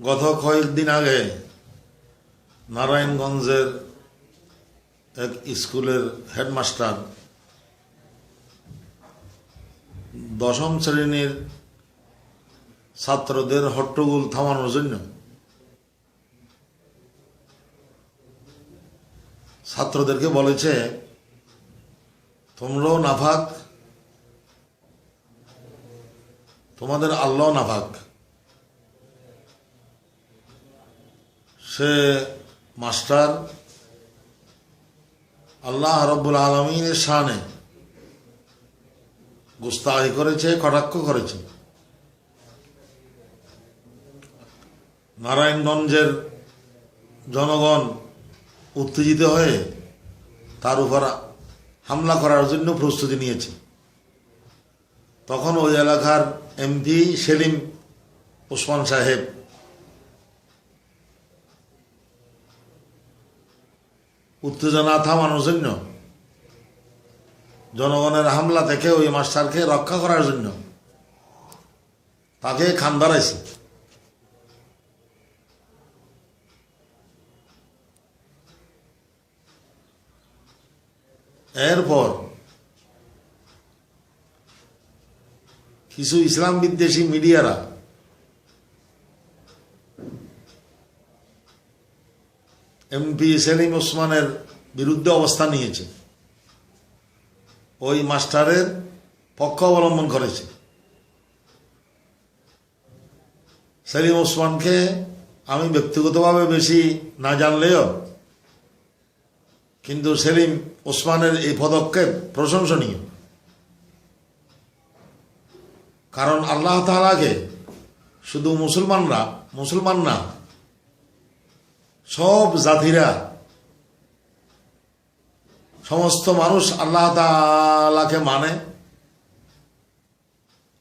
গত কয়েকদিন আগে নারায়ণগঞ্জের এক স্কুলের হেডমাস্টার দশম শ্রেণির ছাত্রদের হট্টগোল থামানোর জন্য ছাত্রদেরকে বলেছে, তোমরাও নাফাক, তোমাদের আল্লাহ নাফাক। সে মাস্টার আল্লাহ রব্বুল আলমিনের শানে গুস্তাহি করেছে, কটাক্ষ করেছে। নারায়ণগঞ্জের জনগণ উত্তেজিত হয়ে তার উপর হামলা করার জন্য প্রস্তুতি নিয়েছে। তখন ওই এলাকার এমপি সেলিম ওসমান সাহেব উত্তেজনা থামানোর জন্য। জনগণের হামলা থেকে ওই মাস্টারকে রক্ষা করার জন্য। তাকে খান দাঁড়াইছে এরপর কিছু ইসলাম বিদ্বেষী মিডিয়ারা এমপি সেলিম ওসমানের বিরুদ্ধে অবস্থান নিয়েছে। ওই মাস্টারের পক্ষ অবলম্বন করেছে। সেলিম ওসমানকে আমি ব্যক্তিগতভাবে বেশি না জানলেও, কিন্তু সেলিম ওসমানের এই পদক্ষেপ প্রশংসনীয়। কারণ আল্লাহ তালাকে শুধু মুসলমানরা, মুসলমান না সব জাতিরা, সমস্ত মানুষ আল্লাহ তালাকে মানে।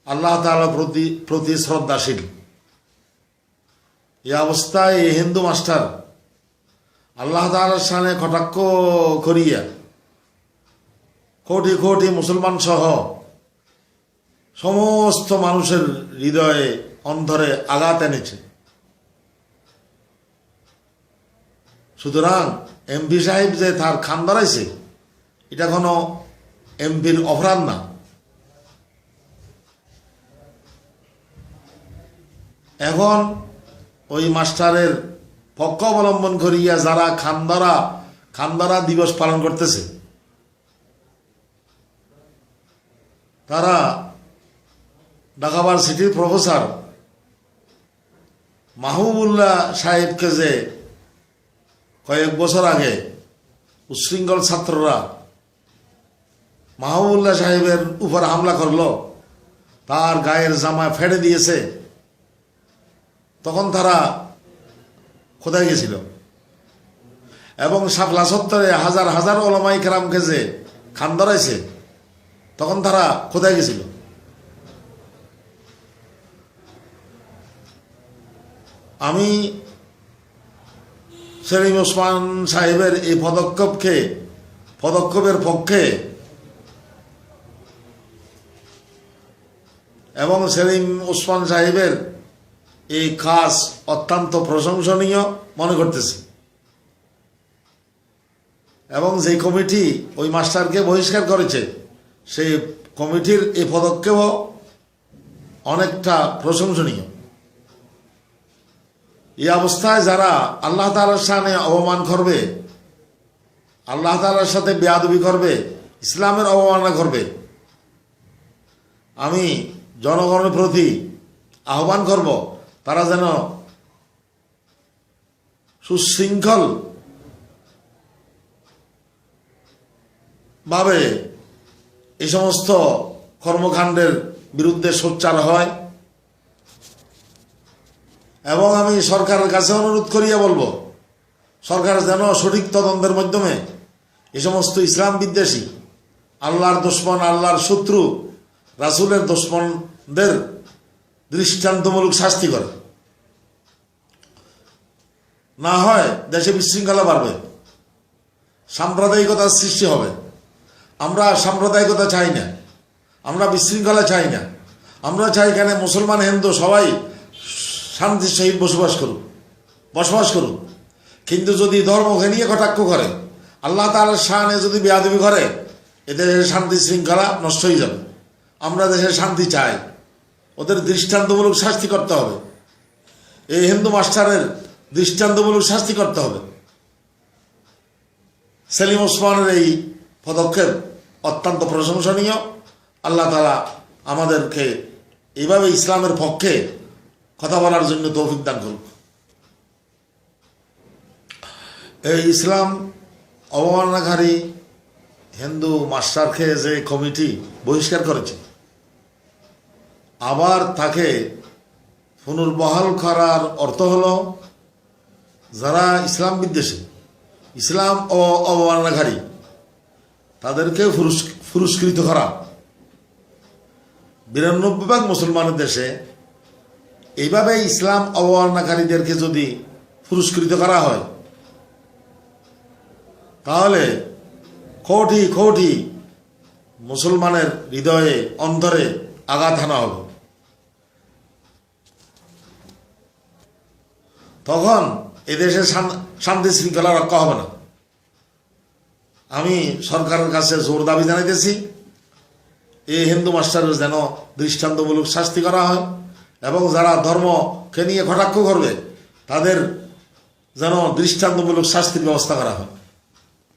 আল্লাহ তালার প্রতি প্রতি শ্রদ্ধাশীল। এই অবস্থায় এই হিন্দু মাস্টার আল্লাহ তালার সামনে কটাক্ষ করিয়া কোটি কোটি মুসলমান সহ সমস্ত মানুষের হৃদয়ে অন্ধরে আঘাত এনেছে। সুতরাং এমপি সাহেব যে তার খান দাঁড়াইছে এটা কোনো এমপির অপরাধ না। এখন ওই মাস্টারের পক্ষ অবলম্বন করিয়া যারা খানদারা খানদারা দিবস পালন করতেছে, তারা ঢাকা সিটির প্রফেসর মাহবুবুল্লাহ সাহেবকে যে কয়েক বছর আগে উশৃঙ্খল ছাত্ররা মাহবুবুল্লাহ সাহেবের উপর হামলা করল, তার গায়ের জামা ফেড়ে দিয়েছে। তখন তারা কোথায় গেছিল? এবং শাপলা সত্তরে হাজার হাজার ওলামাই কেরামকে যে খান ধরাইছে, তখন তারা কোথায় গেছিল? আমি সেলিম ওসমান সাহেবের এই পদক্ষেপকে, পদক্ষেপের পক্ষে এবং সেলিম ওসমান সাহেবের এই কাজ অত্যন্ত প্রশংসনীয় মনে করতেছি। এবং যে কমিটি ওই মাস্টারকে বহিষ্কার করেছে, সেই কমিটির এই পদক্ষেপও অনেকটা প্রশংসনীয়। এই অবস্থায় যারা আল্লাহ তালার সামনে অবমান করবে, আল্লাহ তালার সাথে বেয়াদবি করবে, ইসলামের অবমাননা করবে, আমি জনগণের প্রতি আহ্বান করব, তারা যেন সুশৃঙ্খল ভাবে এই সমস্ত কর্মকাণ্ডের বিরুদ্ধে সোচ্চার হয়। এবং আমি সরকারের কাছে অনুরোধ করিয়া বলব, সরকার যেন সঠিক তদন্তের মাধ্যমে এ সমস্ত ইসলাম বিদ্বেষী, আল্লাহর দুশ্মন, আল্লাহর শত্রু, রাসুলের দুশ্মনদের দৃষ্টান্তমূলক শাস্তি করে। না হয় দেশে বিশৃঙ্খলা বাড়বে, সাম্প্রদায়িকতার সৃষ্টি হবে। আমরা সাম্প্রদায়িকতা চাই না, আমরা বিশৃঙ্খলা চাই না। আমরা চাই এখানে মুসলমান, হিন্দু সবাই শান্তির সহিত বসবাস করুক বসবাস করুক কিন্তু যদি ধর্মকে নিয়ে কটাক্ষ করে, আল্লাহ তালার শানে যদি বেয়াদবি করে এদের শান্তি শৃঙ্খলা নষ্ট হয়ে যাবে। আমরা দেশে শান্তি চাই। ওদের দৃষ্টান্তমূলক শাস্তি করতে হবে। এই হিন্দু মাস্টারের দৃষ্টান্তমূলক শাস্তি করতে হবে। সেলিম ওসমানের এই পদক্ষেপ অত্যন্ত প্রশংসনীয়। আল্লাহ তালা আমাদেরকে এইভাবে ইসলামের পক্ষে কথা বলার জন্য তৌফিক দান করুক। এই ইসলাম অবমাননাকারী হিন্দু মাস্টারকে যে কমিটি বহিষ্কার করেছে, আবার তাকে পুনর্বহাল করার অর্থ হলো, যারা ইসলাম বিদ্বেষী, ইসলাম ও অবমাননাকারী, তাদেরকে পুরস্কৃত করা। বিরানব্বই ভাগ মুসলমানের দেশে এইভাবে ইসলাম অবমাননাকারীদেরকে যদি পুরস্কৃত করা হয়, তাহলে কোটি কোটি মুসলমানের হৃদয়ে, অন্তরে আঘাত হানা হবে। তখন এদেশে শান- শান্তি শৃঙ্খলা রক্ষা হবে না। আমি সরকারের কাছে জোর দাবি জানাইতেছি, এই হিন্দু মাস্টারের যেন দৃষ্টান্তমূলক শাস্তি করা হয়। এবং যারা ধর্মকে নিয়ে কটাক্ষ করবে তাদের যেন দৃষ্টান্তমূলক শাস্তির ব্যবস্থা করা হয়।